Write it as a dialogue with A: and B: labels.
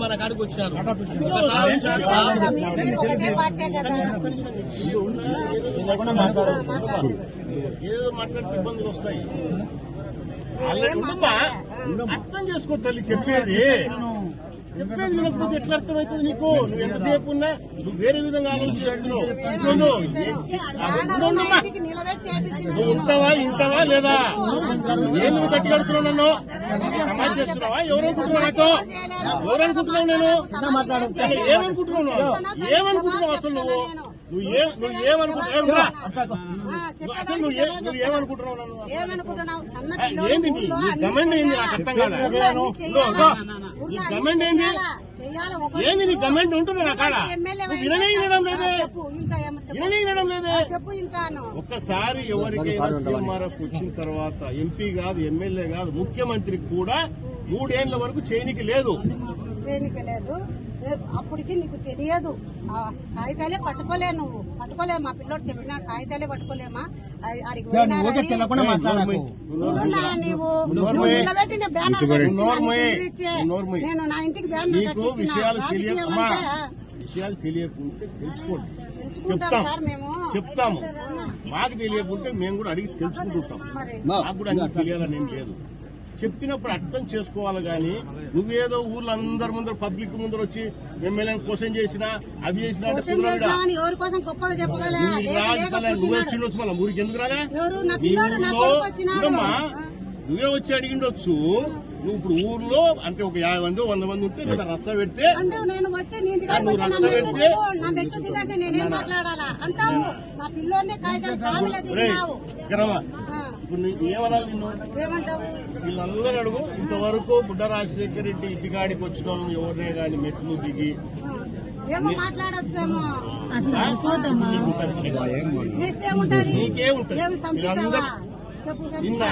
A: మన కాడికి వచ్చారు
B: ఏదో మాట్లాడితే ఇబ్బందులు వస్తాయి అర్థం చేసుకో తల్లి చెప్పేది. చెప్పేది వినకపోతే ఎట్లా అర్థమవుతుంది నీకు? నువ్వు ఎంతసేపు ఉన్నా నువ్వు వేరే విధంగా ఆలోచిస్తున్నావు నువ్వు ఉంటావా ఇంటావా లేదా? నేను నువ్వు గట్టి కడుతున్నావు నన్ను. సమాజ్ చేస్తున్నావా? ఎవరనుకుంటున్నావు నాతో? ఎవరనుకుంటున్నావు నేను? ఏమనుకుంటున్నావు? ఏమనుకుంటున్నావు అసలు నువ్వు? నువ్వు ఏ నువ్వు ఏమనుకుంటున్నావు అసలు నువ్వు ఏ నువ్వు ఏమనుకుంటున్నావు నన్ను? ఏంది నీ గమెంట్ ఏంది? నాకు అర్థం కాదు. నీ గమెంట్
C: అన్ని
B: ఏంది
C: చేయాలా? చేయాలా? ఒక-
B: ఏంది నీ గమెంట్ ఉంటున్నా నా కాడ? విననే వినడం లేదే. విననే వినడం లేదే. ఒక్కసారి ఎవరికైనా సీఎంఆర్ఎఫ్ వచ్చిన తర్వాత ఎంపీ కాదు ఎమ్మెల్యే కాదు ముఖ్యమంత్రికి కూడా మూడేళ్ళ వరకు చేయనికి లేదు.
C: చేయనికి లేదు. అప్పటికి నీకు తెలియదు. ఆ కాగితాలే పట్టుకోలే నువ్వు. పట్టుకోలే మా పిల్లోడు చెప్పిన కాగితాలే పట్టుకోలేమా? ఉండున్నా నీవు. నిలబెట్టిన బ్యానర్. నేను నా ఇంటికి బ్యానర్.
B: విషయాలు తెలియకుంటే తెలుసుకోండి. చెప్తాం.
C: సార్ మేము.
B: చెప్తాము. మాకు తెలియకుంటే మేము కూడా అడిగి తెలుసుకుంటుంటాం.
C: మరి.
B: నాకు కూడా అన్ని తెలియాలని ఏం లేదు. చెప్పినప్పుడు అర్థం చేసుకోవాలి కానీ నువ్వేదో ఊర్లో అందరి ముందర పబ్లిక్ ముందర వచ్చి ఎమ్మెల్యే క్వశ్చన్ చేసినా అవి చేసినా
C: కోసం
B: నువ్వు. వచ్చిండొచ్చు మళ్ళీ. ఊరికి ఎందుకు రాలే?
C: ఎవరు? నా
B: నీ
C: పిల్లోడు నా
B: ఊర్లో
C: కొడుకు వచ్చినాడు.
B: ఉండమ్మా నువ్వే వచ్చి అడిగిండొచ్చు. నువ్వు ఇప్పుడు ఊర్లో అంటే ఒక యాభై మంది వంద మంది ఉంటే లేదా రచ్చ పెడితే? నువ్వు రచ్చ పెడితే- ఇప్పుడు ఏమనాలి నిన్ను? వీళ్ళందరూ అడుగు. ఇంతవరకు బుడ్డ రాజశేఖర రెడ్డి ఇంటికాడికి వచ్చిన వాళ్ళని ఎవరినే కానీ మెట్లు దిగి నీకు ఉంటది. వీళ్ళందరూ నిన్న.